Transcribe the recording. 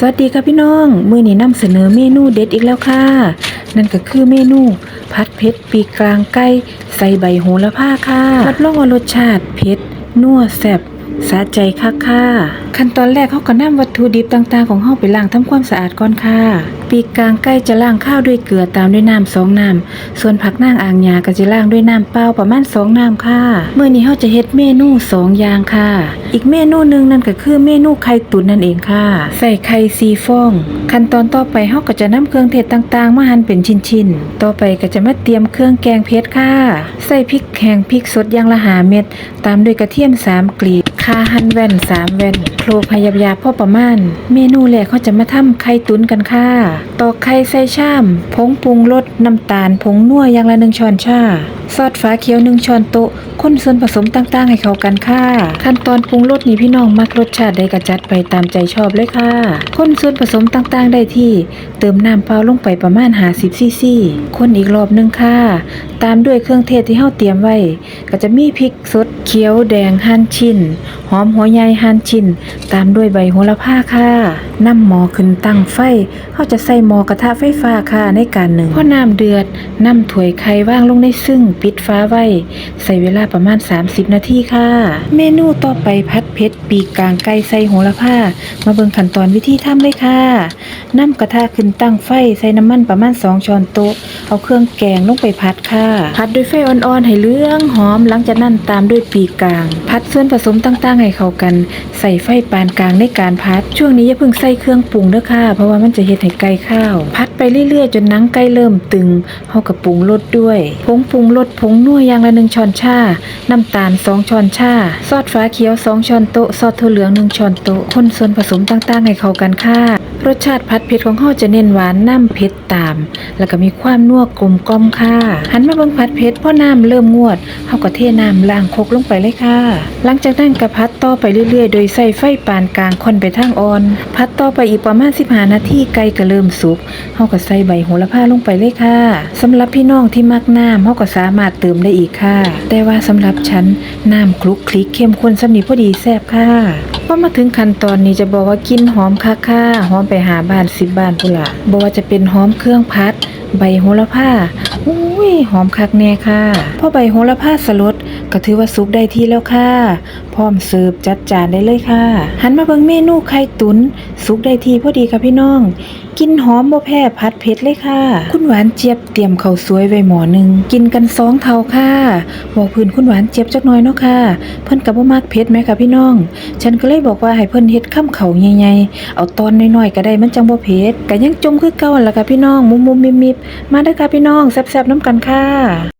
สวัสดีค่ะพี่น้อง มื้อนี้นำเสนอเมนูเด็ดอีกแล้วค่ะ นั่นก็คือเมนูผัดเผ็ดปีกกลางไก่ใส่ใบโหระพาค่ะรับรองว่ารสชาติเผ็ดนัวแซ่บสะใจคักค่ะ ขั้นตอนแรกเขาก็นำวัตถุดิบต่างๆ ของเฮาไปล้างทำความสะอาดก่อนค่ะ ปีกกลางไก่จะล้างข้าวด้วยเกลือตามด้วยน้ำสองน้ำส่วนผักนางอ่างยาก็จะล้างด้วยน้ำเปล่าประมาณสองน้ำค่ะเมื้อนี้เฮาจะเฮ็ดเมนูสองอย่างค่ะ อีกเมนูหนึ่งนั่นก็คือเมนูไข่ตุ๋นนั่นเองค่ะ ใส่ไข่ซีฟอง ขั้นตอนต่อไปเฮาก็จะนำเครื่องเทศต่างๆ มาหั่นเป็นชิ้นๆ ต่อไปก็จะมาเตรียมเครื่องแกงเผ็ดค่ะ ใส่พริกแห้งพริกสดอย่างละหาเม็ด ตามด้วยกระเทียมสามกลีบาหั่นแว่นสามแว่นโคลพยาบยาพ่อประมาณ เมนูแรกเขาจะมาทำไข่ตุ๋นกันค่ะ ตอกไข่ใส่ชาม ผงปรุงรสน้ำตาล ผงนัวอย่างละหนึ่งช้อนชา ซอสฟ้าเขียวหนึ่งช้อนโต๊ะคนส่วนผสมต่างๆ ให้เข้ากันค่ะ ขั้นตอนปรุงรสนี่พี่น้องมักรสชาติใดก็จัดไปตามใจชอบเลยค่ะ คนส่วนผสมต่างๆ ได้ที่ เติมน้ำเปล่าลงไปประมาณ50ซีซีคนอีกรอบหนึงค่ะ ตามด้วยเครื่องเทศที่เฮาเตรียมไว้ ก็จะมีพริกสดเขียวแดงหั่นชิ้น หอมหัวใหญ่หั่นชิ้น ตามด้วยใบโหระพาค่ะ นำหม้อขึ้นตั้งไฟเฮาจะใส่หม้อกระทะไฟฟ้าค่ะในการหนึ่งพอน้ำเดือดนำถ้วยไข่วางลงในซึ่งปิดฟ้าไว้ ใส่เวลาประมาณ 30 นาทีค่ะ เมนูต่อไปพัดเผ็ดปีกกลางไก่ใส่โหระพามาเบิ่งขั้นตอนวิธีทำเลยค่ะนำกระทะขึ้นตั้งไฟใส่น้ำมันประมาณ 2 ช้อนโต๊ะ เอาเครื่องแกงลงไปผัดค่ะ ผัดด้วยไฟอ่อนๆให้เหลืองหอมหลังจากนั้นตามด้วยปีกกลาง ผัดส่วนผสมต่างๆให้เข้ากัน ใส่ไฟปานกลางในการผัด ช่วงนี้อย่าเพิ่งใส่ส่เครื่องปรุงเด้อค่ะ เพราะว่ามันจะเฮ็ดให้ไก่ข้าวผัดไปเรื่อยๆ จนหนังไก่เริ่มตึงเฮาก็ปรุงรสด้วยผงปรุงรสผงนัวอย่างละหนึ่งช้อนชา น้ำตาลสองช้อนชา ซอสฟ้าเขียวสองช้อนโต๊ะ ซอสถั่วเหลืองหนึ่งช้อนโต๊ะ คนส่วนผสมต่างๆ ให้เข้ากันค่ะรสชาติผัดเผ็ดของเฮาจะเน้นหวานน้ำเผ็ดตาม แล้วก็มีความนัวกลมกล่อมค่ะหันมาเบิ่งผัดเผ็ดพอน้ำเริ่มงวดเฮาก็เทน้ำล้างคกลงไปเลยค่ะ หลังจากนั้นก็ผัดต่อไปเรื่อยๆ โดยใส่ไฟปานกลางค่อนไปทางอ่อนผัดต่อไปอีกประมาณ15นาทีไก่ก็เริ่มสุกเฮาก็ใส่ใบโหระพาลงไปเลยค่ะสำหรับพี่น้องที่มักน้ำเฮาก็สามารถเติมได้อีกค่ะ แต่ว่าสำหรับฉันน้ำคลุกคลิกเข้มข้นสำนีพอดีแซ่บค่ะพอมาถึงขั้นตอนนี้จะบอกว่ากลินหอมค่ะค่ะหอมไปหาบ้านสิบบ้านพุ่นละบอกว่าจะเป็นหอมเครื่องพัด ใบโหระพาอุ้ยหอมคักแน่ค่ะพอใบโหระพาสลด ก็ถือว่าสุกได้ที่แล้วค่ะ พร้อมเสิร์ฟจัดจานได้เลยค่ะ หันมาเบิ่งเมนูไข่ตุนสุกได้ที่พอดีค่ะพี่น้อง กินหอมบ่แพ้ผัดเผ็ดเลยค่ะ คุณหวานเจี๊ยบเตรียมข้าวสวยไว้หมอหนึ่งกินกันสองเท่าค่ะบอกพื้นคุณหวานเจี๊ยบจักน่อยเนาะค่ะ เพิ่นก็บ่มักเผ็ดแหมค่ะพี่น้อง ฉันก็เลยบอกว่าให้เพิ่นเฮ็ดข้ามเขาใหญ่ๆเอาตอนน้อยๆก็ได้มันจังบ่เผ็ดก็ยังจมคือเก่าหั่นล่ะค่ะพี่น้องมุมๆมิบๆมาเด้อค่ะพี่น้องแซ่บๆน้ำกันค่ะ